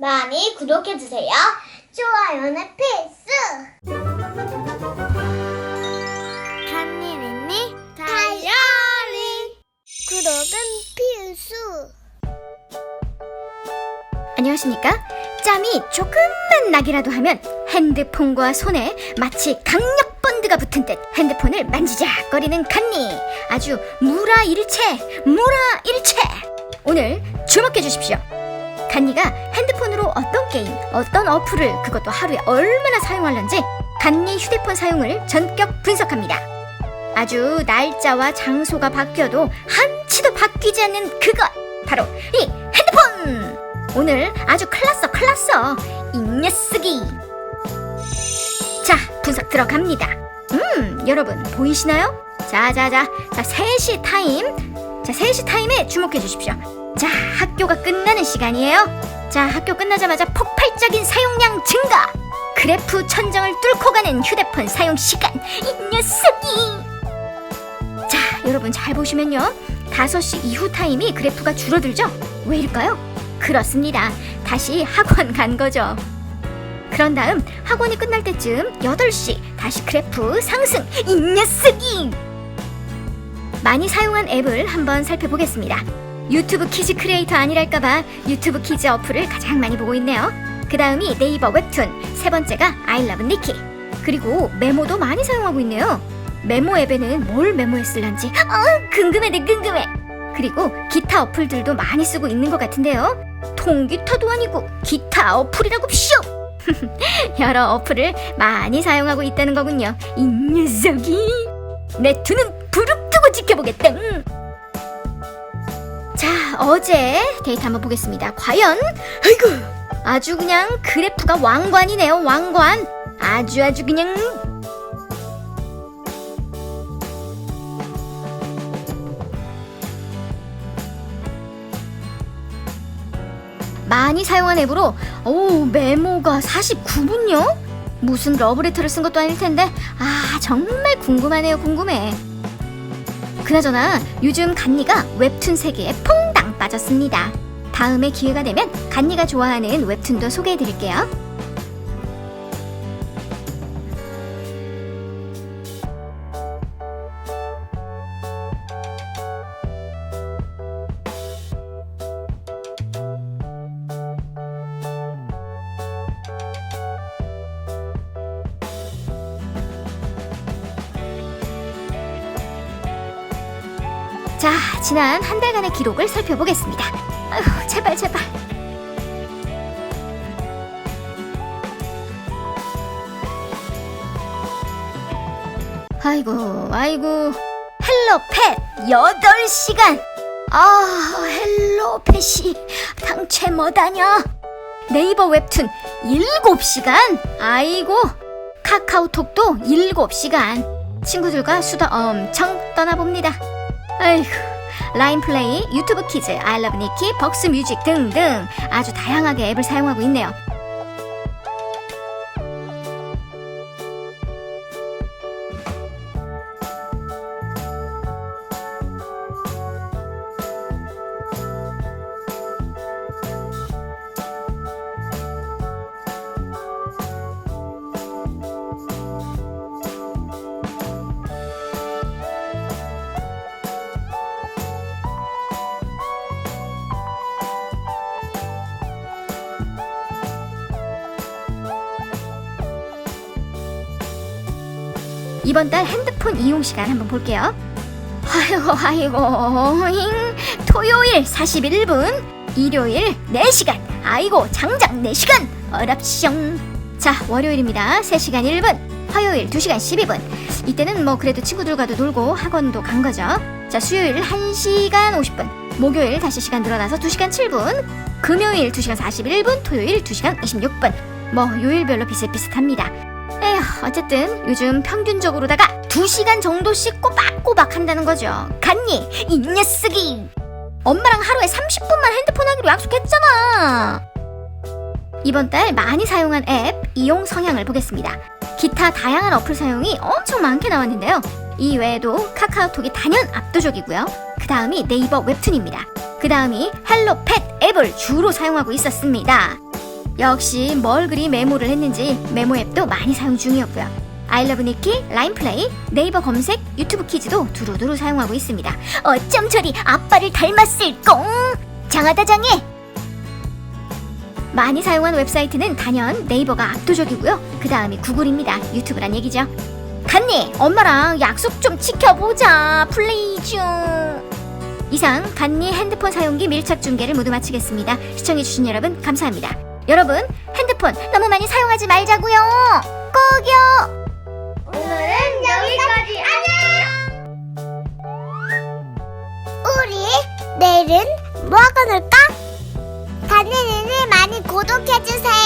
많이 구독해주세요. 좋아요는 필수! 간니랜니 다이어리 구독은 필수! 안녕하십니까? 짬이 조금만 나기라도 하면 핸드폰과 손에 마치 강력 본드가 붙은 듯 핸드폰을 만지작거리는 간니 아주 무라일체 무라일체 오늘 주목해 주십시오 간니가 핸드폰으로 어떤 게임 어떤 어플을 그것도 하루에 얼마나 사용하는지 간니 휴대폰 사용을 전격 분석합니다. 아주 날짜와 장소가 바뀌어도 한치도 바뀌지 않는 그것 바로 이 핸드폰! 오늘 아주 클났어 클났어. 이 녀석이. 자 분석 들어갑니다. 음 여러분 보이시나요? 자자자 자 3시 타임 자 3시 타임에 주목해 주십시오. 자 학교가 끝나는 시간이에요. 자 학교 끝나자마자 폭발적인 사용량 증가! 그래프 천정을 뚫고 가는 휴대폰 사용 시간! 이 녀석이! 자 여러분 잘 보시면요. 5시 이후 타임이 그래프가 줄어들죠? 왜일까요? 그렇습니다. 다시 학원 간 거죠. 그런 다음 학원이 끝날 때쯤 8시 다시 그래프 상승! 이 녀석이 많이 사용한 앱을 한번 살펴보겠습니다. 유튜브 키즈 크리에이터 아니랄까봐 유튜브 키즈 어플을 가장 많이 보고 있네요. 그 다음이 네이버 웹툰, 세 번째가 아이러브 니키. 그리고 메모도 많이 사용하고 있네요. 메모 앱에는 뭘 메모했을런지 아 궁금해네 궁금해. 그리고 기타 어플들도 많이 쓰고 있는 것 같은데요. 통기타도 아니고 기타 어플이라고 쇼! 여러 어플을 많이 사용하고 있다는 거군요. 이 녀석이 내두눈 부릅뜨고 지켜보겠다. 음. 자, 어제 데이터 한번 보겠습니다. 과연 아이고 아주 그냥 그래프가 왕관이네요. 왕관. 아주 아주 그냥 많이 사용한 앱으로 오 메모가 49분요? 무슨 러브레터를 쓴 것도 아닐 텐데 아 정말 궁금하네요 궁금해 그나저나 요즘 간니가 웹툰 세계에 퐁당 빠졌습니다. 다음에 기회가 되면 간니가 좋아하는 웹툰도 소개해 드릴게요 자 지난 한 달간의 기록을 살펴보겠습니다. 아휴 제발 제발. 아이고 아이고. 헬로 펫 8시간. 아 헬로 펫이 당최 뭐다냐 네이버 웹툰 7시간? 아이고. 카카오톡도 7시간. 친구들과 수다 엄청 떠나봅니다 아이고 라인 플레이, 유튜브 키즈, 아이러브 니키, 벅스 뮤직 등등 아주 다양하게 앱을 사용하고 있네요. 이번 달 핸드폰 이용 시간 한번 볼게요. 아이고 아이고 잉. 토요일 41분 일요일 4시간. 아이고 장장 4시간. 어랍숑 자 월요일입니다. 3시간 1분 화요일 2시간 12분. 이때는 뭐 그래도 친구들과도 놀고 학원도 간 거죠. 자 수요일 1시간 50분 목요일 다시 시간 늘어나서 2시간 7분 금요일 2시간 41분 토요일 2시간 26분. 뭐 요일별로 비슷비슷합니다 어쨌든 요즘 평균적으로다가 2시간 정도씩 꼬박꼬박 한다는 거죠. 갔니? 이 녀석이! 엄마랑 하루에 30분만 핸드폰 하기로 약속했잖아! 이번 달 많이 사용한 앱 이용 성향을 보겠습니다. 기타 다양한 어플 사용이 엄청 많게 나왔는데요. 이 외에도 카카오톡이 단연 압도적이고요. 그 다음이 네이버 웹툰입니다. 그 다음이 헬로펫 앱을 주로 사용하고 있었습니다. 역시 뭘 그리 메모를 했는지 메모 앱도 많이 사용 중이었고요. 아이러브 니키, 라인플레이, 네이버 검색, 유튜브 키즈도 두루두루 사용하고 있습니다. 어쩜 저리 아빠를 닮았을까? 장하다 장해! 많이 사용한 웹사이트는 단연 네이버가 압도적이고요. 그 다음이 구글입니다. 유튜브란 얘기죠. 간니, 엄마랑 약속 좀 지켜보자. 플레이즈. 이상 간니 핸드폰 사용기 밀착 중계를 모두 마치겠습니다. 시청해주신 여러분 감사합니다. 여러분 핸드폰 너무 많이 사용하지 말자고요. 꼭요. 오늘은 여기까지 안녕. 우리 내일은 뭐 하고 놀까? 다니엘을 많이 구독해주세요.